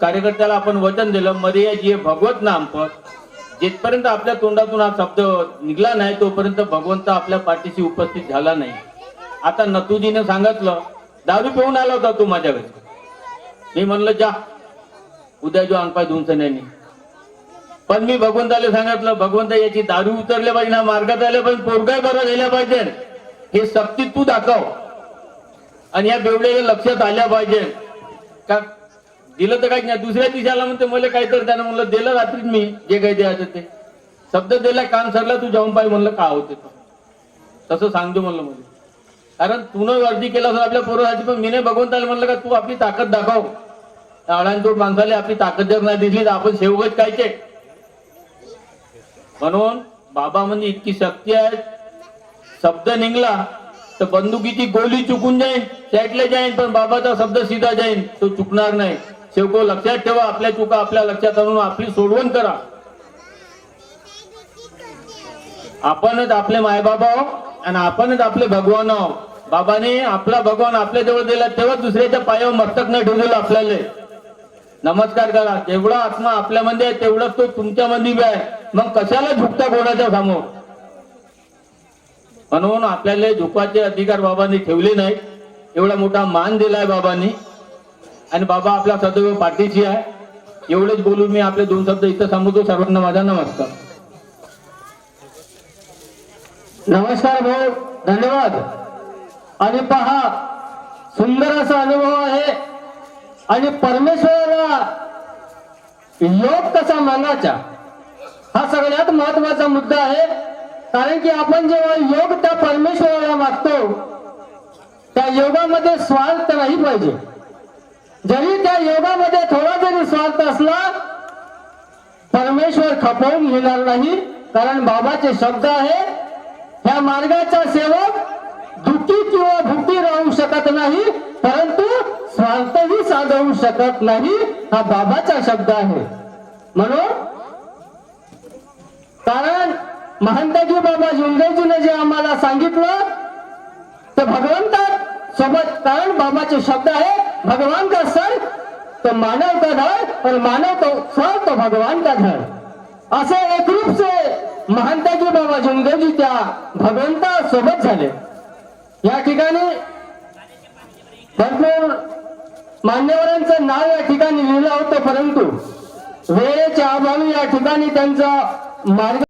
कार्यकर्त्याला आपण वचन दिलं मर्या जी भगवत नाम पण जिथपर्यंत आपल्या तोंडातून हा शब्द निघला नाही तोपर्यंत भगवंत आपल्या पाठीशी उपस्थित झाला नाही. आता नतुजीने सांगितलं दारू पिऊन आला होता तू माझ्या घरी. मी म्हणलं जा उद्या जो अनपाय धुवून पण मी भगवंताला सांगितलं भगवंत याची दारू उतरल्या पाहिजे ना मार्गात आल्या पाहिजे पोरगाय बरं झाल्या पाहिजे. हे सक्ती तू दाखव. आणि या बेवड्याला लक्षात आल्या पाहिजे. का दिलं तर काही नाही दुसऱ्या दिवसाला म्हणते मला काहीतरी त्यानं म्हणलं दिलं रात्रीच मी जे काही द्यायचं ते. शब्द दिला कान सरला तू जाऊन पाहिजे म्हणलं का होते तो? तसं सांगतो म्हणलं म्हणजे कारण तू गर्दी अर्जी केला असं आपल्या पोरासाठी पण मी नाही भगवंताला म्हणलं का तू आपली ताकद दाखव. अळांतोड माणसाले आपली ताकद जर नाही दिसली तर आपण शेवगत कायचे? म्हणून बाबा म्हणजे इतकी शक्ती आहे शब्द निघला तर बंदुकीची गोली चुकून जाईन साईडला जाईन पण बाबाचा शब्द सीधा जाईन तो चुकणार नाही. शेवको लक्षात ठेवा आपल्या चुका आपल्या लक्षात आणून आपली सोडवण करा. आपणच आपले मायबाबा आणि आपणच आपले भगवान आहो बाबाने आपला भगवान आपल्या जवळ दिला तेव्हा दुसऱ्याच्या पायावर मस्तक नाही ठेवलेलं आपल्याला. नमस्कार करा जेवढा आत्मा आपल्यामध्ये आहे तेवढा तो तुमच्यामध्ये बी आहे. मग कशाला झुकता कोणाच्या समोर? म्हणून आपल्याला झुकवाचे अधिकार बाबांनी ठेवले नाहीत. एवढा मोठा मान दिलाय बाबांनी. आणि बाबा आपला सदैव पाठीशी आहे. एवढेच बोलून मी आपले दोन शब्द इथं सांगतो. सर्वांना माझा नमस्कार. नमस्कार भाऊ. धन्यवाद. आणि पहा सुंदर असा अनुभव आहे. आणि परमेश्वराला योग कसा मागायचा हा सगळ्यात महत्त्वाचा मुद्दा आहे. कारण की आपण जेव्हा योग त्या परमेश्वराला मागतो त्या योगामध्ये स्वार्थ नाही पाहिजे. जरी त्या योगामध्ये थोडा जरी स्वार्थ असला परमेश्वर खपवून घेणार नाही. कारण बाबाचे शब्द आहे ह्या मार्गाचा सेवक दुःखी किंवा भुकी राहू शकत नाही परंतु स्वार्थही साधवू शकत नाही. हा बाबाचा शब्द आहे. म्हणून कारण महंतजी बाबा जुंदेजीने जे आम्हाला सांगितलं ते भगवंता सोबत कारण बाबाचे शब्द आहे भगवान का सर तो मानव का धड़ और मानव का सर तो भगवान का धड़ असे एक रूप से महंताजी बाबा जुंगजी त्या भगवंता सोबत झाले। या ठिकाणी भरपूर मान्यवरांचं नाव या ठिकाणी लिहिलं होतं परंतु वेळेच्या अभावी या ठिकाणी त्यांचा मार्ग